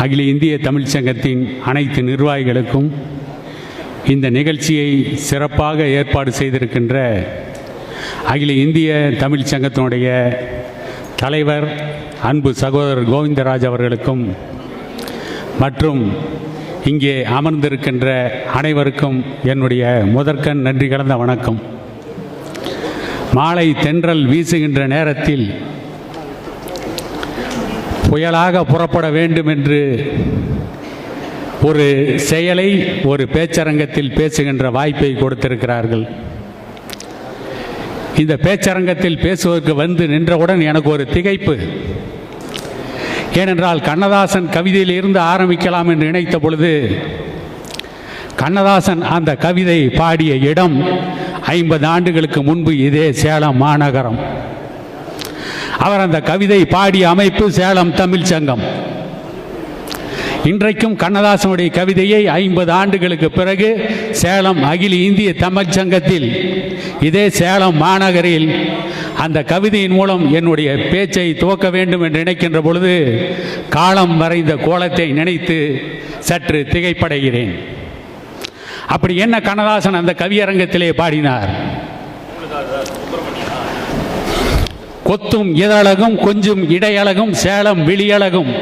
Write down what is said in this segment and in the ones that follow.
அகில இந்திய தமிழ்ச் சங்கத்தின் அனைத்து நிர்வாகிகளுக்கும் இந்த நிகழ்ச்சியை சிறப்பாக ஏற்பாடு செய்திருக்கின்ற அகில இந்திய தமிழ்ச் சங்கத்தினுடைய தலைவர் அன்பு சகோதரர் கோவிந்தராஜ் அவர்களுக்கும் மற்றும் இங்கே அமர்ந்திருக்கின்ற அனைவருக்கும் என்னுடைய முதற்கண் நன்றி கலந்த வணக்கம். மாலை தென்றல் வீசுகின்ற நேரத்தில் புயலாக புறப்பட வேண்டும் என்று ஒரு செயலை ஒரு பேச்சரங்கத்தில் பேசுகின்ற வாய்ப்பை கொடுத்திருக்கிறார்கள். இந்த பேச்சரங்கத்தில் பேசுவதற்கு வந்து நின்றவுடன் எனக்கு ஒரு திகைப்பு. ஏனென்றால் கண்ணதாசன் கவிதையிலிருந்து ஆரம்பிக்கலாம் என்று நினைத்த பொழுது கண்ணதாசன் அந்த கவிதை பாடிய இடம் ஐம்பது ஆண்டுகளுக்கு முன்பு இதே சேலம் மாநகரம். அவர் அந்த கவிதை பாடிய அமைப்பு சேலம் தமிழ் சங்கம். இன்றைக்கும் கண்ணதாசனுடைய கவிதையை ஐம்பது ஆண்டுகளுக்கு பிறகு சேலம் அகில இந்திய தமிழ் சங்கத்தில் இதே சேலம் மாநகரில் அந்த கவிதையின் மூலம் என்னுடைய பேச்சை துவக்க வேண்டும் என்று நினைக்கின்ற பொழுது காலம் மறைந்த கோலத்தை நினைத்து சற்று திகைப்படைகிறேன். அப்படி என்ன கண்ணதாசன் அந்த கவியரங்கத்திலே பாடினார்? கொத்தும் இதழகும் கொஞ்சம் இடையழகும் சேலம் விழியழகும்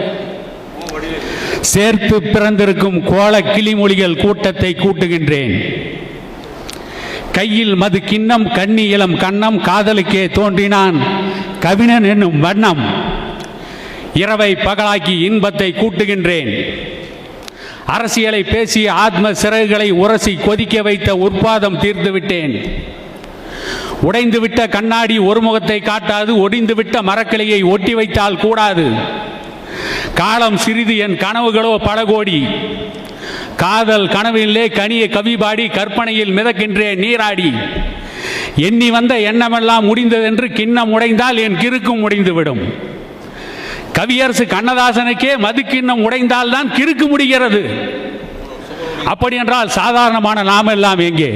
சேர்த்து பிறந்திருக்கும் கோல கிளிமொழிகள் கூட்டத்தை கூட்டுகின்றேன். கையில் மது கிண்ணம் கண்ணி இளம் கண்ணம் காதலுக்கே தோன்றினான் கவினன் என்னும் வண்ணம். இரவை பகலாக்கி இன்பத்தை கூட்டுகின்றேன். அரசியலை பேசி ஆத்ம சிறகுகளை உரசி கொதிக்க வைத்த உற்பாதம் தீர்த்துவிட்டேன் உடைந்துவிட்ட கண்ணாடி ஒரு முகத்தை காட்டாது ஒடிந்துவிட்ட மரக்கிளையை ஒட்டி வைத்தால் கூடாது. காலம் சிறிது என் கனவுகளோ பல கோடி காதல் கனவிலே கனிய கவி பாடி கற்பனையில் மிதக்கின்றே நீராடி. எண்ணி வந்த எண்ணமெல்லாம் முடிந்ததென்று கிண்ணம் உடைந்தால் என் கிறுக்கும் முடிந்துவிடும். கவியரசு கண்ணதாசனுக்கே மது கிண்ணம் உடைந்தால் தான் கிறுக்கு முடிகிறது. அப்படி என்றால் சாதாரணமான நாம் எல்லாம் எங்கே?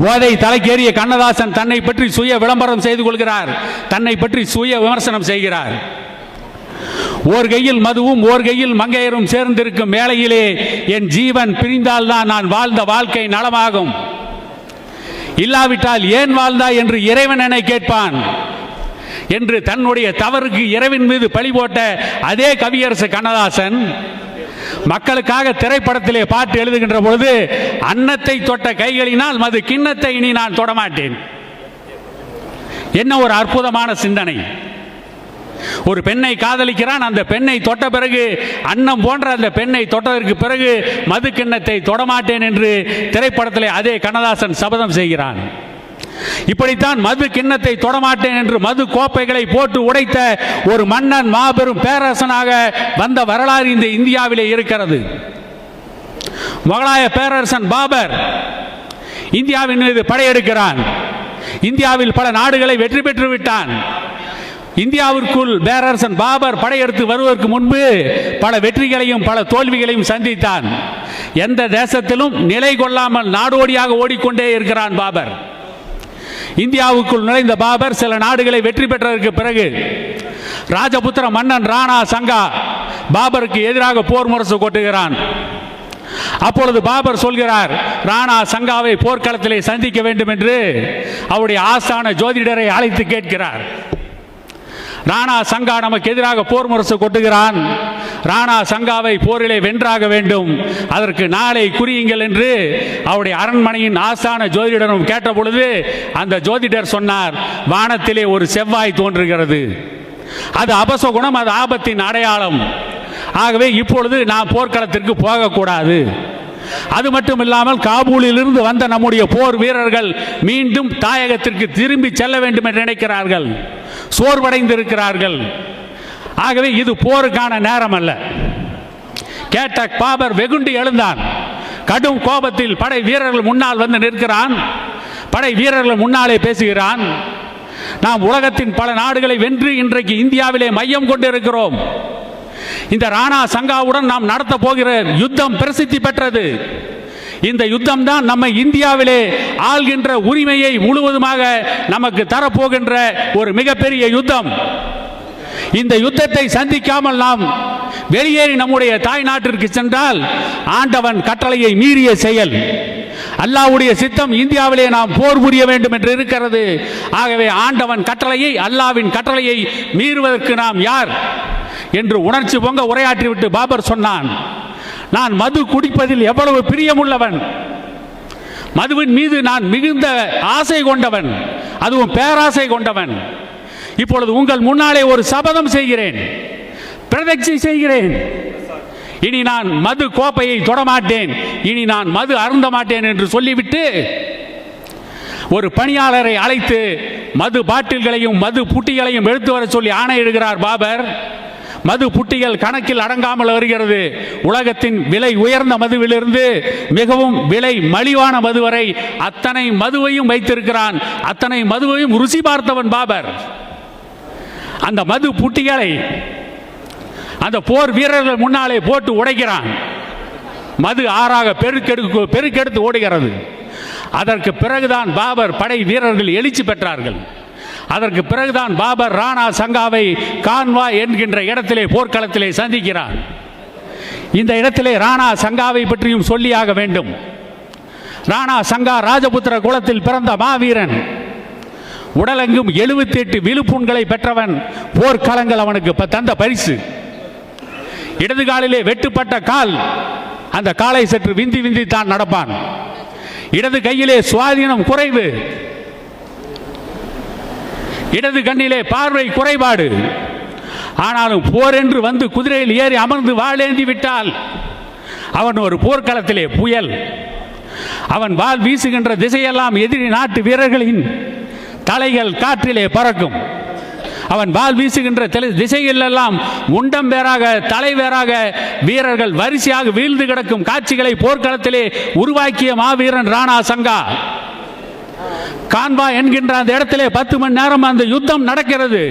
போதை தலைக்கேறிய கண்ணதாசன் தன்னை பற்றி சுய விளம்பரம் செய்து கொள்கிறார். தன்னை பற்றி சுய விமர்சனம் செய்கிறார். ஓர் கையில் மதுவும் ஓர் கையில் மங்கையரும் சேர்ந்திருக்கும் வேளையிலே என் ஜீவன் பிரிந்தால்தான் நான் வாழ்ந்த வாழ்க்கை நலமாகும். இல்லாவிட்டால் ஏன் வாழ்ந்தாய் என்று இறைவன் என்னை கேட்பான். என்று தன்னுடைய தவறுக்கு இறைவன் மீது பழி போட்ட அதே கவியரசு கண்ணதாசன் மக்களுக்காக திரைப்படத்திலே பாட்டு எழுதுகின்ற பொழுது அன்னத்தை தொட்ட கைகளினால் மது கிண்ணத்தை இனி நான் தொடமாட்டேன். என்ன ஒரு அற்புதமான சிந்தனை. ஒரு பெண்ணை காதலிக்கிறான் அந்த பெண்ணை தொட்ட பிறகு அன்னம் போன்ற அந்த பெண்ணை தொட்டதற்கு பிறகு மது கிண்ணத்தை தொடமாட்டேன் என்று திரைப்படத்திலே அதே கண்ணதாசன் சபதம் செய்கிறான். இப்படித்தான் மது கிண்ணத்தை தொடமாட்டேன் என்று மது கோப்பைகளை போட்டு உடைத்த ஒரு மன்னன் மாபெரும் பேரரசனாக வந்த வரலாறு இந்த இந்தியாவிலே இருக்கிறது. முகலாய பேரரசன் பாபர் இந்தியாவின் மீது படையெடுக்கிறான். இந்தியாவில் பல நாடுகளை வெற்றி பெற்று விட்டான். இந்தியாவிற்குள் பேரரசன் பாபர் படையெடுத்து வருவதற்கு முன்பு பல வெற்றிகளையும் பல தோல்விகளையும் சந்தித்தான். எந்த தேசத்திலும் நிலை கொள்ளாமல் நாடோடியாக ஓடிக்கொண்டே இருக்கிறான் பாபர். இந்தியாவுக்குள் நுழைந்த பாபர் சில நாடுகளை வெற்றி பெற்றதற்கு பிறகு ராஜபுத்திர மன்னன் ராணா சங்கா பாபருக்கு எதிராக போர் முரசு கொட்டுகிறான். அப்பொழுது பாபர் சொல்கிறார் ராணா சங்காவை போர்க்களத்திலே சந்திக்க வேண்டும் என்று அவருடைய ஆஸ்தான ஜோதிடரை அழைத்து கேட்கிறார். ராணா சங்கா நமக்கு எதிராக போர் முரசு கொட்டுகிறான். ராணா சங்காவை போரிலே வென்றாக வேண்டும். அதற்கு நாளை குறியுங்கள் என்று அவருடைய அரண்மனையின் ஆசான ஜோதிடரும் கேட்ட பொழுது அந்த ஜோதிடர் சொன்னார் வானத்திலே ஒரு செவ்வாய் தோன்றுகிறது. அது அபசகுணம் அது ஆபத்தின் அடையாளம். ஆகவே இப்பொழுது நான் போர்க்களத்திற்கு போகக்கூடாது. அது மட்டும் இல்லாமல் காபூலிலிருந்து வந்த நம்முடைய போர் வீரர்கள் மீண்டும் தாயகத்திற்கு திரும்பி செல்ல வேண்டும் என்று நினைக்கிறார்கள். சோர்வடைந்து இருக்கிறார்கள் ஆகவே இது போருக்கான நேரம் அல்ல கேட்ட பாபர் வெகுண்டு எழுந்தான். கடும் கோபத்தில் படை வீரர்கள் முன்னால் வந்து நிற்கிறான். படை வீரர்கள் முன்னாலே பேசுகிறான். நாம் உலகத்தின் பல நாடுகளை வென்று இன்றைக்கு இந்தியாவிலே மையம் கொண்டிருக்கிறோம். இந்த ராணா சங்காவுடன் நாம் நடத்த போகிற யுத்தம் பிரசித்தி பெற்றது. இந்த யுத்தம் தான் நம்ம இந்தியாவிலே ஆள்கின்ற உரிமையை முழுவதுமாக நமக்கு தரப்போகின்ற ஒரு மிகப்பெரிய யுத்தம். இந்த யுத்தத்தை சந்திக்காமல் நாம் வெளியேறி நம்முடைய தாய் நாட்டிற்கு சென்றால் ஆண்டவன் கட்டளையை மீறிய செயல். அல்லாஹ்வுடைய சித்தம் இந்தியாவிலே நாம் போர் புரிய வேண்டும் என்று இருக்கிறது. ஆகவே ஆண்டவன் கட்டளையை அல்லாவின் கட்டளையை மீறுவதற்கு நாம் யார்? என்று உணர்ச்சி பொங்க உரையாற்றிவிட்டு பாபர் சொன்னான் நான் மது குடிப்பதில் எவ்வளவு பிரியமுள்ளவன்? மதுவின் மீது நான் மிகுந்த ஆசை கொண்டவன் அதுவும் பேராசை கொண்டவன். இப்பொழுது உங்கள் முன்னாலே ஒரு சபதம் செய்கிறேன் பிரதட்சி செய்கிறேன். இனி நான் மது கோப்பையை தொடமாட்டேன் இனி நான் மது அருந்த மாட்டேன் என்று சொல்லிவிட்டு ஒரு பணியாளரை அழைத்து மது பாட்டில்களையும் மது புட்டிகளையும் எடுத்து வர சொல்லி ஆணையிடுகிறார் பாபர். மது புட்டிகள் கணக்கில் அடங்காமல் வருகிறது உலகத்தின் விலை உயர்ந்த மதுவிலிருந்து மிகவும் விலை மலிவான மது வரை அத்தனை மதுவையும் வைத்திருக்கிறான். அத்தனை மதுவையும் ருசி பார்த்தவன் பாபர். அந்த மது புட்டிகளை அந்த போர் வீரர்கள் முன்னாலே போட்டு உடைக்கிறான். மது ஆறாக பெருக்கெடுக்கு பெருக்கெடுத்து ஓடுகிறது. அதற்கு பிறகுதான் பாபர் படை வீரர்கள் எழுச்சி பெற்றார்கள். அதற்கு பிறகுதான் பாபர் ராணா சங்காவை கான்வா என்கின்ற இடத்திலே போர்க்களத்திலே சந்திக்கிறார். இந்த இடத்திலே ராணா சங்காவை பற்றியும் சொல்லியாக வேண்டும். ராணா சங்கா ராஜபுத்திர குலத்தில் பிறந்த மாவீரன். உடலெங்கும் எழுபத்தி எட்டு விழுப்புண்களை பெற்றவன் போர்க்களங்கள் அவனுக்கு ப- தந்த பரிசு. இடது காலிலே வெட்டுப்பட்ட கால் அந்த காலை சற்று விந்தி விந்தி தான் நடப்பான். இடது கையிலே சுவாதீனம் குறைவு. இடது கண்ணிலே பார்வை குறைபாடு. ஆனாலும் போர் என்று வந்து குதிரையில் ஏறி அமர்ந்து வாளேந்தி விட்டால் அவன் ஒரு போர்க்களத்திலே புயல். அவன் வாள் வீசுகின்ற திசையெல்லாம் எதிரி நாட்டு வீரர்களின் தலைகள் காற்றிலே பறக்கும். அவன் வாள் வீசுகின்ற திசைகளெல்லாம் முண்டம் வேறாக தலை வேறாக வீரர்கள் வரிசையாக வீழ்ந்து கிடக்கும் காட்சிகளை போர்க்களத்திலே உருவாக்கிய மாவீரன் ராணா சங்கா. கான்வா என்கின்ற அந்த இடத்திலே பத்து மணி நேரம் அந்த யுத்தம் நடக்கிறது.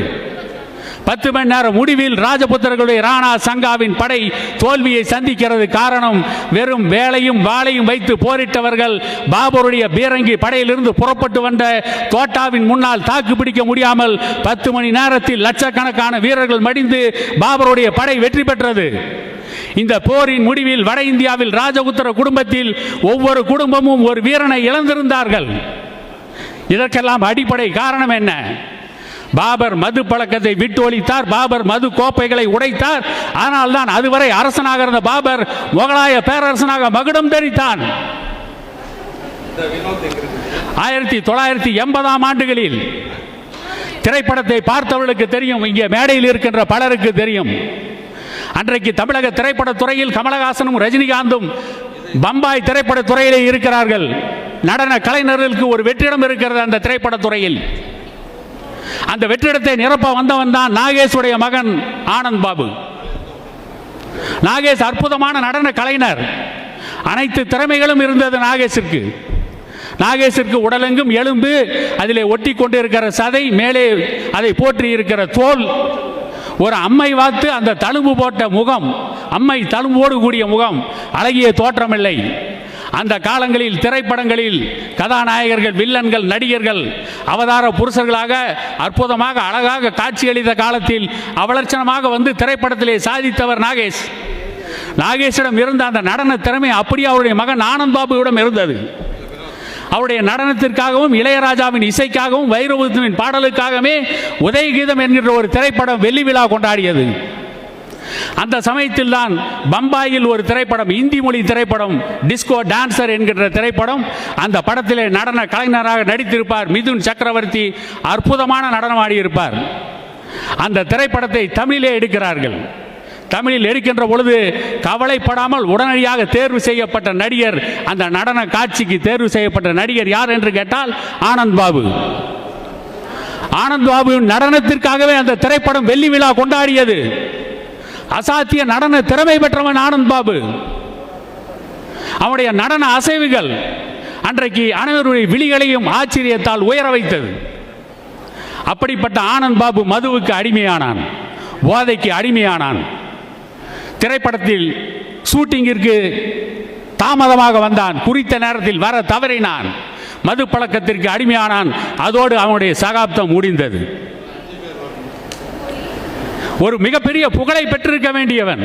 பத்து மணி நேரம் முடிவில் ராஜபுத்திரர்களுடைய ராணா சங்காவின் படை தோல்வியை சந்திக்கிறது. காரணம் வெறும் வேலையும் வாளையும் வைத்து போரிட்டவர்கள் பாபருடைய பீரங்கி படையிலிருந்து புறப்பட்டு வந்த தோட்டாவின் முன்னால் தாக்கு பிடிக்க முடியாமல் பத்து மணி நேரத்தில் லட்சக்கணக்கான வீரர்கள் மடிந்து பாபருடைய படை வெற்றி பெற்றது. இந்த போரின் முடிவில் வட இந்தியாவில் ராஜபுத்திர குடும்பத்தில் ஒவ்வொரு குடும்பமும் ஒரு வீரனை இழந்திருந்தார்கள். இதற்கெல்லாம் அடிப்படை காரணம் என்ன? பாபர் மது பழக்கத்தை விட்டு ஒழித்தார் பாபர் மது கோப்பைகளை உடைத்தார். ஆனால் தான் அதுவரை அரசனாக இருந்த பாபர் முகலாய பேரரசனாக மகுடம் தரித்தான். ஆயிரத்தி தொள்ளாயிரத்தி எண்பதாம் ஆண்டுகளில் திரைப்படத்தை பார்த்தவர்களுக்கு தெரியும் இங்கே மேடையில் இருக்கின்ற பலருக்கு தெரியும். அன்றைக்கு தமிழக திரைப்படத் துறையில் கமலஹாசனும் ரஜினிகாந்தும் பம்பாய் திரைப்பட துறையிலே இருக்கிறார்கள். நடன கலைஞர்களுக்கு ஒரு வெற்றிடம் இருக்கிறது அந்த திரைப்படத்துறையில். அந்த வெற்றிடத்தை நிரப்ப வந்தவன் தான் நாகேஷுடைய மகன் ஆனந்த் பாபு. நாகேஷ் அற்புதமான நடன கலைஞர். அனைத்து திறமைகளும் இருந்தது நாகேஷிற்கு. நாகேஷிற்கு உடலெங்கும் எலும்பு அதிலே ஒட்டி கொண்டிருக்கிற சதை மேலே அதை போற்றி இருக்கிற தோல் ஒரு அம்மை வாத்து அந்த தழும்பு போட்ட முகம் அம்மை தழும்போடு கூடிய முகம் அழகிய தோற்றமில்லை. அந்த காலங்களில் திரைப்படங்களில் கதாநாயகர்கள் வில்லன்கள் நடிகர்கள் அவதார புருஷர்களாக அற்புதமாக அழகாக காட்சியளித்த காலத்தில் அவலட்சணமாக வந்து திரைப்படத்திலே சாதித்தவர் நாகேஷ். நாகேஷிடம் இருந்த அந்த நடன திறமை அப்படியே அவருடைய மகன் ஆனந்த் பாபுவிடம் இருந்தது. அவருடைய நடனத்திற்காகவும் இளையராஜாவின் இசைக்காகவும் வைரவத்தின் பாடலுக்காகவே உதயகீதம் என்கின்ற ஒரு திரைப்படம் வெள்ளி விழா கொண்டாடியது. அந்த சமயத்தில் தான் பம்பாயில் ஒரு திரைப்படம் இந்தி மொழி திரைப்படம் டிஸ்கோ டான்சர் என்கின்ற திரைப்படம் அந்த படத்திலே நடன கலைஞராக நடித்திருப்பார் மிதுன் சக்கரவர்த்தி அற்புதமான நடனம் ஆடியிருப்பார். அந்த திரைப்படத்தை தமிழிலே எடுக்கிறார்கள். தமிழில் எடுக்கின்ற பொழுது கவலைப்படாமல் உடனடியாக தேர்வு செய்யப்பட்ட நடிகர் அந்த நடன காட்சிக்கு தேர்வு செய்யப்பட்ட நடிகர் யார் என்று கேட்டால் ஆனந்த் பாபு. ஆனந்த் பாபுவின் நடனத்திற்காகவே அந்த திரைப்படம் வெள்ளி விழா கொண்டாடியது. அசாத்திய நடன திறமை பெற்றவன் ஆனந்த் பாபு. அவனுடைய நடன அசைவுகள் அன்றைக்கு அனைவருடைய விழிகளையும் ஆச்சரியத்தால் உயர வைத்தது. அப்படிப்பட்ட ஆனந்த் பாபு மதுவுக்கு அடிமையானான். போதைக்கு அடிமையானான். திரைப்படத்தில் ஷூட்டிங்கிற்கு தாமதமாக வந்தான். குறித்த நேரத்தில் வர தவறினான். மது பழக்கத்திற்கு அடிமையானான். அதோடு அவனுடைய சகாப்தம் முடிந்தது. ஒரு மிகப்பெரிய புகழை பெற்றிருக்க வேண்டியவன்.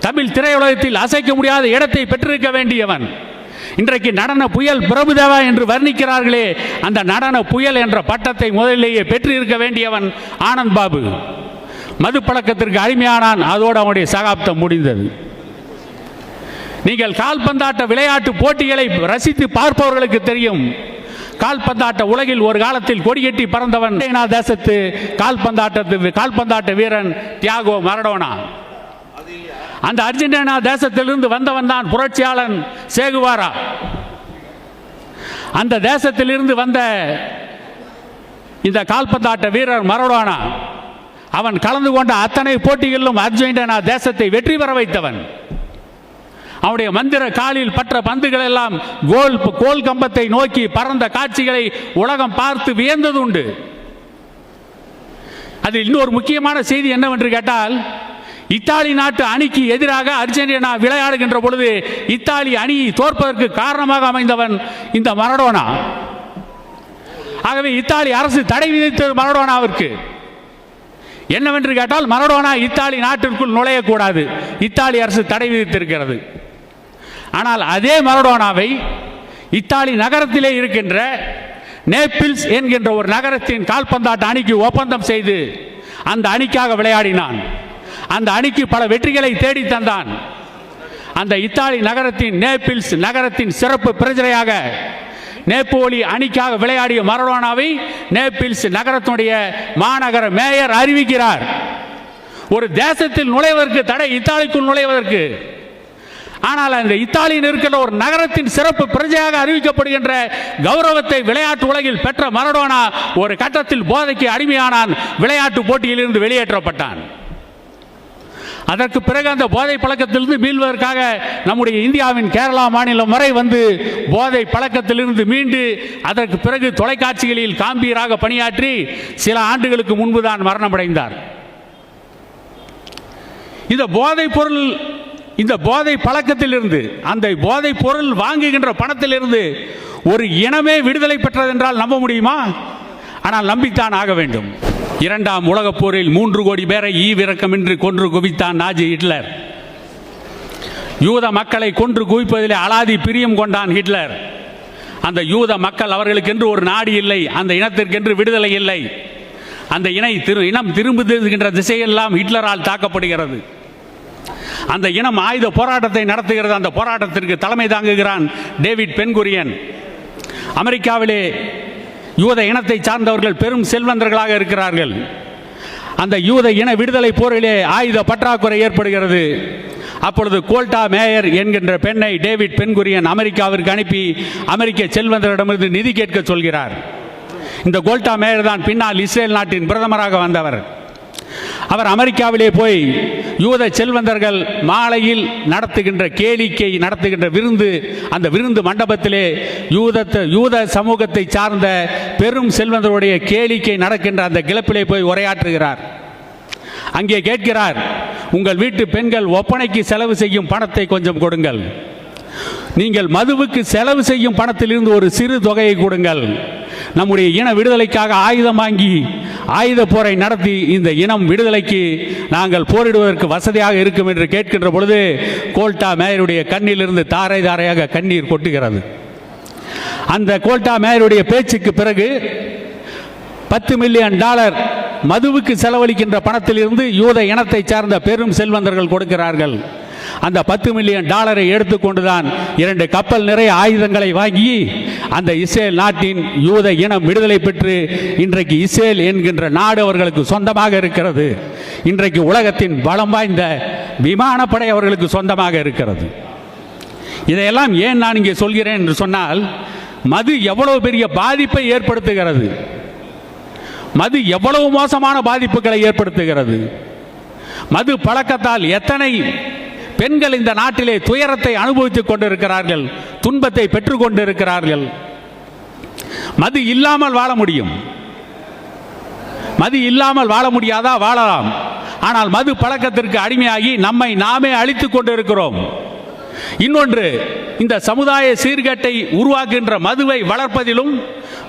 தமிழ் திரையுலகத்தில் அசைக்க முடியாத இடத்தை பெற்றிருக்க வேண்டியவன். இன்றைக்கு நடன புயல் பிரபுதேவா என்று வர்ணிக்கிறார்களே அந்த நடன புயல் என்ற பட்டத்தை முதலிலேயே பெற்றிருக்க வேண்டியவன் ஆனந்த் பாபு. மது பழக்கத்திற்கு அடிமையானான் அதோடு அவனுடைய சகாப்தம் முடிந்தது. நீங்கள் கால்பந்தாட்ட விளையாட்டு போட்டிகளை ரசித்து பார்ப்பவர்களுக்கு தெரியும் கால்பந்தாட்ட உலகில் ஒரு காலத்தில் கொடியேற்றி பறந்தவன் சைனா தேசத்து கால்பந்தாட்டத்து கால்பந்தாட்ட வீரன் தியாகோ மரடோனா. அந்த அர்ஜென்டினா தேசத்திலிருந்து வந்தவன் தான் புரட்சியாளன் சேகுவாரா. அந்த தேசத்திலிருந்து வந்த இந்த கால்பந்தாட்ட வீரர் மரடோனா அவன் கலந்து கொண்ட அத்தனை போட்டிகளிலும் அர்ஜென்டினா தேசத்தை வெற்றி பெற வைத்தவன். அவனுடைய மந்திர காலில் பற்ற பந்துகள் எல்லாம் கோல் கோல் கம்பத்தை நோக்கி பறந்த காட்சிகளை உலகம் பார்த்து வியந்தது உண்டு. அதில் இன்னொரு முக்கியமான செய்தி என்னவென்று கேட்டால் இத்தாலி நாட்டு அணிக்கு எதிராக அர்ஜென்டினா விளையாடுகின்ற பொழுது இத்தாலி அணியை தோற்பதற்கு காரணமாக அமைந்தவன் இந்த மரடோனா. ஆகவே இத்தாலி அரசு தடை விதித்தது மரடோனாவிற்கு. என்னவென்று கேட்டால் மரடோனா இத்தாலி நாட்டிற்குள் நுழையக்கூடாது. இத்தாலி அரசு தடை விதித்திருக்கிறது. ஆனால் அதே மரடோனாவை இத்தாலி நகரத்திலே இருக்கின்ற நேப்பிள்ஸ் என்கின்ற ஒரு நகரத்தின் கால்பந்தாட்ட அணிக்கு ஒப்பந்தம் செய்து அந்த அணிக்காக விளையாடினான். அந்த அணிக்கு பல வெற்றிகளை தேடி தந்தான். அந்த இத்தாலி நகரத்தின் நேப்பிள்ஸ் நகரத்தின் சிறப்பு பிரச்சனையாக நேப்போலி அணிக்காக விளையாடிய மரடோனாவை நேப்பிள்ஸ் நகரத்தினுடைய மாநகர மேயர் அறிவிக்கிறார். ஒரு தேசத்தில் நுழைவதற்கு தடை இத்தாலிக்குள் நுழைவதற்கு ஆனால் அந்த இத்தாலியில் இருக்கிற ஒரு நகரத்தின் சிறப்பு பிரஜையாக அறிவிக்கப்படுகின்ற கௌரவத்தை விளையாட்டு உலகில் பெற்ற மரடோனா ஒரு கட்டத்தில் போதைக்கு அடிமையானான் விளையாட்டு போட்டியிலிருந்து வெளியேற்றப்பட்டான். அதற்கு பிறகு அந்த போதை பழக்கத்திலிருந்து மீள்வதற்காக நம்முடைய இந்தியாவின் கேரளா மாநிலம் வரை வந்து போதை பழக்கத்திலிருந்து மீண்டு அதற்கு பிறகு தொலைக்காட்சிகளில் காம்பீராக பணியாற்றி சில ஆண்டுகளுக்கு முன்புதான் மரணமடைந்தார். இந்த போதைப் பொருள் இந்த போதை பழக்கத்திலிருந்து அந்த போதை பொருள் வாங்குகின்ற பணத்திலிருந்து ஒரு இனமே விடுதலை பெற்றதென்றால் நம்ப முடியுமா? ஆனால் நம்பித்தான் ஆக வேண்டும். இரண்டாம் உலகப் போரில் மூன்று கோடி பேரை ஈவிரக்கமின்றி கொன்று குவித்தான் நாஜி ஹிட்லர். யூத மக்களை கொன்று குவிப்பதிலே அலாதி பிரியம் கொண்டான் ஹிட்லர். அந்த யூத மக்கள் அவர்களுக்கென்று ஒரு நாடு இல்லை அந்த இனத்திற்கென்று விடுதலை இல்லை. அந்த இணை திரு இனம் திரும்புகின்ற திசையெல்லாம் ஹிட்லரால் தாக்கப்படுகிறது. அந்த இனம் ஆயுத போராட்டத்தை நடத்துகிறது அந்த போராட்டத்திற்கு தலைமை தாங்குகிறான் டேவிட் பென்குரியன். அமெரிக்காவிலே யூத இனத்தை சார்ந்தவர்கள் பெரும் செல்வந்தர்களாக இருக்கிறார்கள். அந்த யூத இன விடுதலை போரிலே ஆயுத பற்றாக்குறை ஏற்படுகிறது. அப்பொழுது கோல்டா மேயர் என்கின்ற பெண்ணை டேவிட் பென்குரியன் அமெரிக்காவிற்கு அனுப்பி அமெரிக்க செல்வந்தரிடமிருந்து நிதி கேட்க சொல்கிறார். இந்த கோல்டா மேயர் தான் பின்னால் இஸ்ரேல் நாட்டின் பிரதமராக வந்தவர். அவர் அமெரிக்காவிலே போய் யூத செல்வந்தர்கள் மாலையில் நடத்துகின்ற கேளிக்கை நடத்துகின்ற விருந்து அந்த விருந்து மண்டபத்திலே யூதத்தை யூத சமூகத்தை சார்ந்த பெரும் செல்வந்தருடைய கேளிக்கை நடக்கின்ற அந்த கிளப்பிலே போய் உரையாற்றுகிறார். அங்கே கேட்கிறார் உங்கள் வீட்டு பெண்கள் ஒப்பனைக்கு செலவு செய்யும் பணத்தை கொஞ்சம் கொடுங்கள். நீங்கள் மதுவுக்கு செலவு செய்யும் பணத்திலிருந்து ஒரு சிறு தொகையை கொடுங்கள். நம்முடைய இன விடுதலைக்காக ஆயுதம் வாங்கி ஆயுத போரை நடத்தி இந்த இனம் விடுதலைக்கு நாங்கள் போரிடுவதற்கு வசதியாக இருக்கும் என்று கேட்கின்ற பொழுது கோல்டா மேயருடைய கண்ணிலிருந்து தாரை தாரையாக கண்ணீர் கொட்டுகிறது. அந்த கோல்டா மேயருடைய பேச்சுக்கு பிறகு பத்து மில்லியன் டாலர் மதுவுக்கு செலவழிக்கின்ற பணத்திலிருந்து யூத இனத்தை சார்ந்த பெரும் செல்வந்தர்கள் கொடுக்கிறார்கள். அந்த பத்து மில்லியன் டாலரை எடுத்துக்கொண்டுதான் இரண்டு கப்பல் நிறைய ஆயுதங்களை வாங்கி அந்த இஸ்ரேல் நாட்டின் யூத இனம் விடுதலை பெற்று இன்றைக்கு இஸ்ரேல் என்கின்ற நாடு அவர்களுக்கு சொந்தமாக இருக்கிறது. இன்றைக்கு உலகத்தின் பலம் வாய்ந்த விமானப்படை அவர்களுக்கு சொந்தமாக இருக்கிறது. இதையெல்லாம் ஏன் நான் இங்கே சொல்கிறேன் என்று சொன்னால் மது எவ்வளவு பெரிய பாதிப்பை ஏற்படுத்துகிறது. மது எவ்வளவு மோசமான பாதிப்புகளை ஏற்படுத்துகிறது. மது பழக்கத்தால் எத்தனை பெண்கள் இந்த நாட்டிலே துயரத்தை அனுபவித்துக் கொண்டிருக்கிறார்கள் துன்பத்தை பெற்றுக் கொண்டிருக்கிறார்கள். மது இல்லாமல் வாழ முடியும். மது இல்லாமல் வாழ முடியாதா? வாழலாம். ஆனால் மது பழக்கத்திற்கு அடிமையாகி நம்மை நாமே அழித்துக் கொண்டிருக்கிறோம். இன்னொன்று இந்த சமுதாய சீர்கேட்டை உருவாக்குகின்ற மதுவை வளர்ப்பதிலும்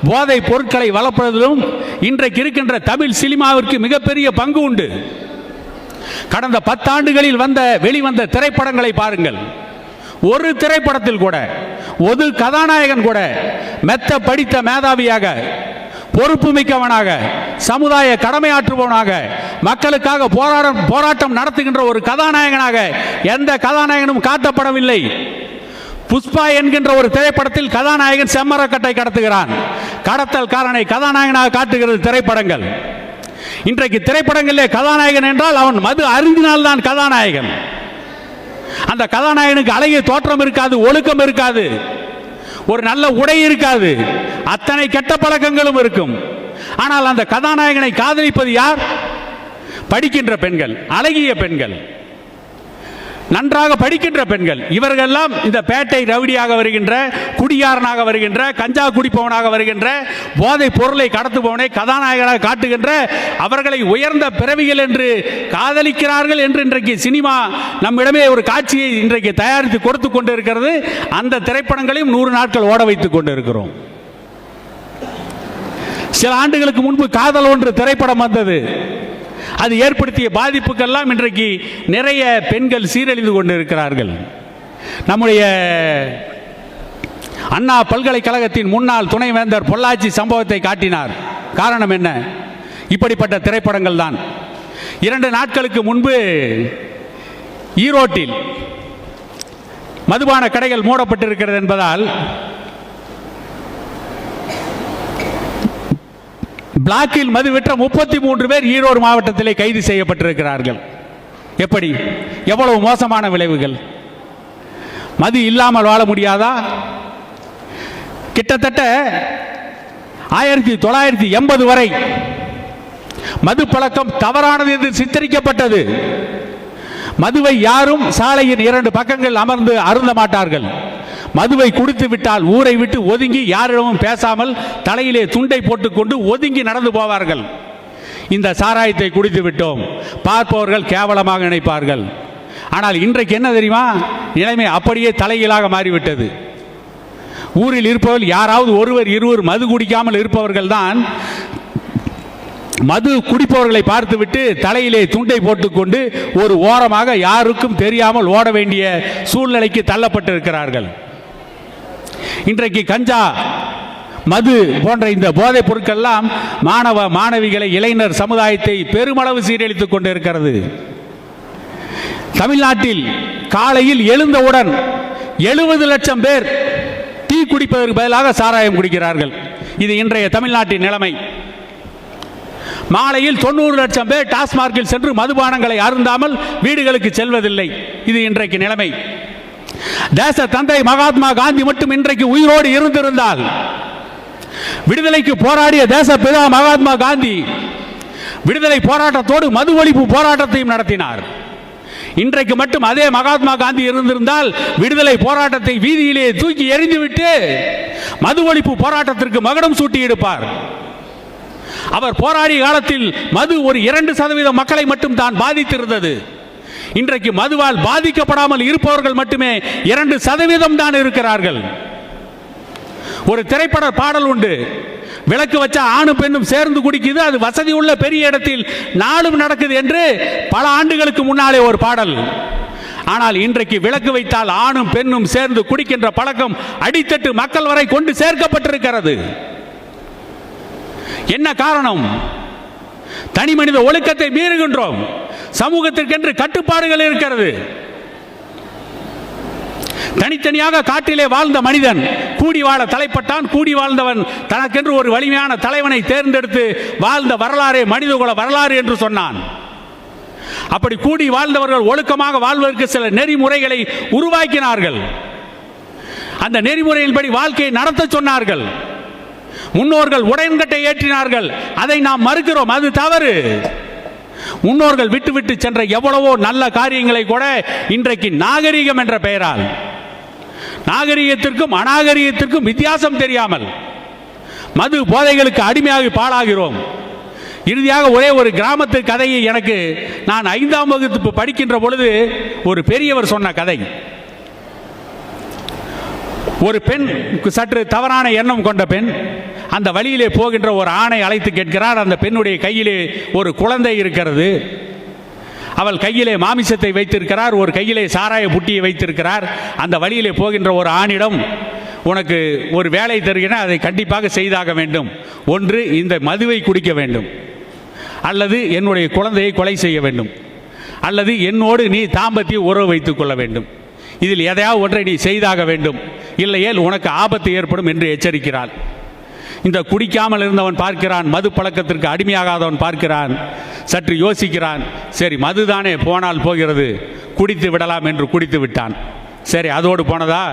போதை பொருட்களை வளர்ப்பதிலும் இன்றைக்கு இருக்கின்ற தமிழ் சினிமாவிற்கு மிகப்பெரிய பங்கு உண்டு. கடந்த பத்தாண்டுகளில் வந்த வெளிவந்த திரைப்படங்களை பாருங்கள். ஒரு திரைப்படத்தில் கூட ஒரு கதாநாயகன் கூட மெத்த படித்த மேதாவியாக பொறுப்பு மிக்கவனாக சமுதாய கடமையாற்றுபவனாக மக்களுக்காக போராடம் போராட்டம் நடத்துகின்ற ஒரு கதாநாயகனாக எந்த கதாநாயகனும் காட்டப்படவில்லை. புஷ்பா என்கின்ற ஒரு திரைப்படத்தில் கதாநாயகன் செம்மரக்கட்டை கடத்துகிறான். கடத்தல்காரனை கதாநாயகனாக காட்டுகிறது திரைப்படங்கள். இன்றைக்கு திரைப்படங்களிலே கதாநாயகன் என்றால் அவன் மது அருந்தினால்தான் கதாநாயகன். அந்த கதாநாயகனுக்கு அழகிய தோற்றம் இருக்காது ஒழுக்கம் இருக்காது. ஒரு நல்ல உடை இருக்காது. அத்தனை கெட்ட பழக்கங்களும் இருக்கும். ஆனால் அந்த கதாநாயகனை காதலிப்பது யார்? படிக்கின்ற பெண்கள் அழகிய பெண்கள். நன்றாக படிக்கின்ற பெண்கள். இவர்களெல்லாம் இந்த பேட்டை ரவுடியாக வருகின்ற குடியாரனாக வருகின்ற கஞ்சா குடிப்பவனாக வருகின்ற போதை பொருளை கடத்துபவனை கதாநாயகனாக காட்டுகின்ற அவர்களை உயர்ந்த பிறவிகள் என்று காதலிக்கிறார்கள் என்று இன்றைக்கு சினிமா நம்மிடமே ஒரு காட்சியை இன்றைக்கு தயாரித்து கொடுத்து கொண்டு இருக்கிறது அந்த திரைப்படங்களையும் நூறு நாட்கள் ஓட வைத்துக் கொண்டு இருக்கிறோம் சில ஆண்டுகளுக்கு முன்பு காதல் ஒன்று திரைப்படம் வந்தது. அது ஏற்படுத்திய பாதிப்புக்கெல்லாம் இன்றைக்கு நிறைய பெண்கள் சீரழிந்து கொண்டிருக்கிறார்கள். நம்முடைய அண்ணா பல்கலைக்கழகத்தின் முன்னாள் துணைவேந்தர் பொள்ளாச்சி சம்பவத்தை காட்டினார். காரணம் என்ன? இப்படிப்பட்ட திரைப்படங்கள் தான். இரண்டு நாட்களுக்கு முன்பு ஈரோட்டில் மதுபான கடைகள் மூடப்பட்டிருக்கிறது என்பதால் பிளாக்கில் மதுவிற்ற முப்பத்தி மூன்று பேர் ஈரோடு மாவட்டத்திலே கைது செய்யப்பட்டிருக்கிறார்கள். எப்படி? எவ்வளவு மோசமான விளைவுகள்? மது இல்லாமல் வாழ முடியாதா? கிட்டத்தட்ட ஆயிரத்தி தொள்ளாயிரத்தி எண்பது வரை மது பழக்கம் தவறானது என்று சித்தரிக்கப்பட்டது. மதுவை யாரும் சாலையின் இரண்டு பக்கங்கள் அமர்ந்து அருந்த மாட்டார்கள். மதுவை குடித்து விட்டால் ஊரை விட்டு ஒதுங்கி யாரிடமும் பேசாமல் தலையிலே துண்டை போட்டுக்கொண்டு ஒதுங்கி நடந்து போவார்கள். இந்த சாராயத்தை குடித்து விட்டோம். பார்ப்பவர்கள் கேவலமாக நினைப்பார்கள். ஆனால் இன்றைக்கு என்ன தெரியுமா? நிலைமை அப்படியே தலைகீழாக மாறிவிட்டது. ஊரில் இருப்பவர்கள் யாராவது ஒருவர் இருவர் மது குடிக்காமல் இருப்பவர்கள் தான் மது குடிப்பவர்களை பார்த்துவிட்டு தலையிலே துண்டை போட்டுக்கொண்டு ஒரு ஓரமாக யாருக்கும் தெரியாமல் ஓட வேண்டிய சூழ்நிலைக்கு தள்ளப்பட்டிருக்கிறார்கள். இன்றைக்கு கஞ்சா மது போன்ற இந்த போதைப் பொருட்கள்லாம் மாணவ மாணவிகளை இளைஞர் சமுதாயத்தை பெருமளவு சீரழித்துக் கொண்டிருக்கிறது. தமிழ்நாட்டில் காலையில் எழுந்தவுடன் எழுபது லட்சம் பேர் டீ குடிப்பதற்கு பதிலாக சாராயம் குடிக்கிறார்கள். இது இன்றைய தமிழ்நாட்டின் நிலைமை. மாலையில் தொண்ணூறு லட்சம் பேர் டாஸ்மார்க்கில் சென்று மதுபானங்களை அருந்தாமல் வீடுகளுக்கு செல்வதில்லை. இது இன்றைக்கு நிலைமை. தேச தந்தை மகாத்மா காந்தி மட்டும் இன்றைக்கு உயிரோடு இருந்திருந்தால் விடுதலைக்கு போராடிய தேச பிதா மகாத்மா காந்தி விடுதலை போராட்டத்தோடு மது ஒழிப்பு போராட்டத்தையும் நடத்தினார். இன்றைக்கு மட்டும் அதே மகாத்மா காந்தி இருந்திருந்தால் விடுதலை போராட்டத்தை வீதியிலே தூக்கி எறிந்துவிட்டு மது ஒழிப்பு போராட்டத்திற்கு மகுடம் சூட்டி எடுப்பார் அவர் போராடிய காலத்தில் மது ஒரு இரண்டு சதவீதம் மக்களை மட்டும் தான் பாதித்திருந்தது. இன்றைக்கு மதுவால் பாதிக்கப்படாமல் இருப்பவர்கள் மட்டுமே இரண்டு சதவீதம் தான் இருக்கிறார்கள். ஒரு திரைப்பட பாடல் உண்டு. விளக்கு வச்சா ஆணும் பெண்ணும் சேர்ந்து குடிக்குது. அது வசதி உள்ள பெரிய இடத்தில் நாளும் நடக்குது என்று பல ஆண்டுகளுக்கு முன்னாலே ஒரு பாடல். ஆனால் இன்றைக்கு விளக்கு வைத்தால் ஆணும் பெண்ணும் சேர்ந்து குடிக்கின்ற பழக்கம் அடித்தட்டு மக்கள் வரை கொண்டு சேர்க்கப்பட்டிருக்கிறது. என்ன காரணம்? தனி மனித ஒழுக்கத்தை மீறுகின்றோம். சமூகத்திற்கென்று கட்டுப்பாடுகள் இருக்கிறது. தனித்தனியாக காட்டிலே வாழ்ந்த மனிதன் கூடி வாழ தலைப்பட்டான். கூடி வாழ்ந்தவன் தனக்கென்று ஒரு வலிமையான தலைவனை தேர்ந்தெடுத்து வாழ்ந்த வரலாறே மனிதகுல வரலாறு என்று சொன்னான். அப்படி கூடி வாழ்ந்தவர்கள் ஒழுக்கமாக வாழ்வதற்கு சில நெறிமுறைகளை உருவாக்கினார்கள். அந்த நெறிமுறையின்படி வாழ்க்கையை நடத்த சொன்னார்கள். முன்னோர்கள் உடையன்கட்டை ஏற்றினார்கள். அதை நாம் மறுக்கிறோம். அது தவறு. முன்னோர்கள் விட்டுவிட்டு சென்ற எவ்வளவோ நல்ல காரியங்களை கூட இன்றைக்கு நாகரிகம் என்ற பெயரால் நாகரிகத்திற்கும் அநாகரிகத்திற்கும் வித்தியாசம் தெரியாமல் மது போதைகளுக்கு அடிமையாகி பாழாகிறோம். இறுதியாக ஒரே ஒரு கிராமத்து கதையை எனக்கு நான் ஐந்தாம் வகுப்பு படிக்கின்ற பொழுது ஒரு பெரியவர் சொன்ன கதை. ஒரு பெண் சற்று தவறான எண்ணம் கொண்ட பெண் அந்த வழியிலே போகின்ற ஒரு ஆணை அழைத்து கேட்கிறார். அந்த பெண்ணுடைய கையிலே ஒரு குழந்தை இருக்கிறது. அவள் கையிலே மாமிசத்தை வைத்திருக்கிறார். ஒரு கையிலே சாராய புட்டியை வைத்திருக்கிறார். அந்த வழியிலே போகின்ற ஒரு ஆணிடம் உனக்கு ஒரு வேலை தருகிறேன். அதை கண்டிப்பாக செய்தாக வேண்டும். ஒன்று இந்த மதுவை குடிக்க வேண்டும். அல்லது என்னுடைய குழந்தையை கொலை செய்ய வேண்டும். அல்லது என்னோடு நீ தாம்பத்திய உறவு வைத்துக் கொள்ள வேண்டும். இதில் எதையாவது ஒன்றை நீ செய்தாக வேண்டும். இல்லையேல் உனக்கு ஆபத்து ஏற்படும் என்று எச்சரிக்கிறாள். இந்த குடிக்காமல் இருந்தவன் பார்க்கிறான் மது பழக்கத்திற்கு அடிமையாகாதவன் பார்க்கிறான் சற்று யோசிக்கிறான் சரி மதுதானே போனால் போகிறது குடித்து விடலாம் என்று குடித்து விட்டான். சரி அதோடு போனதா?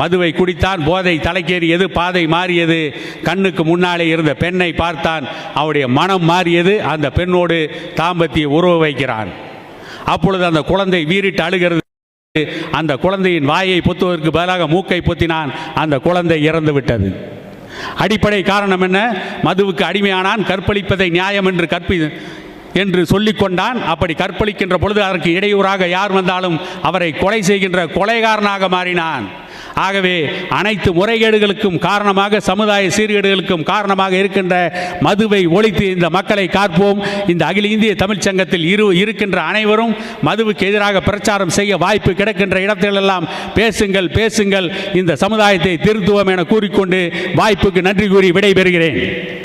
மதுவை குடித்தான் போதை தலைக்கேறியது பாதை மாறியது கண்ணுக்கு முன்னாலே இருந்த பெண்ணை பார்த்தான் அவருடைய மனம் மாறியது அந்த பெண்ணோடு தாம்பத்திய உறவு வைக்கிறான். அப்பொழுது அந்த குழந்தை வீறிட்டு அழுகிறது. அந்த குழந்தையின் வாயை பொத்துவதற்கு பதிலாக மூக்கை பொத்தினான். அந்த குழந்தை இறந்து விட்டது. அடிப்படை காரணம் என்ன? மதுவுக்கு அடிமையானான். கற்பழிப்பதை நியாயம் என்று கற்பி என்று சொல்லிக் கொண்டான் அப்படி கற்பழிக்கின்ற பொழுது அதற்கு இடையூறாக யார் வந்தாலும் அவரை கொலை செய்கின்ற கொலைகாரனாக மாறினான். ஆகவே அனைத்து முறைகேடுகளுக்கும் காரணமாக சமுதாய சீர்கேடுகளுக்கும் காரணமாக இருக்கின்ற மதுவை ஒழித்து இந்த மக்களை காப்போம். இந்த அகில இந்திய தமிழ்ச் சங்கத்தில் இரு இருக்கின்ற அனைவரும் மதுவுக்கு எதிராக பிரச்சாரம் செய்ய வாய்ப்பு கிடைக்கின்ற இடத்திலெல்லாம் பேசுங்கள் பேசுங்கள். இந்த சமுதாயத்தை திருத்துவோம் என கூறிக்கொண்டு வாய்ப்புக்கு நன்றி கூறி விடைபெறுகிறேன்.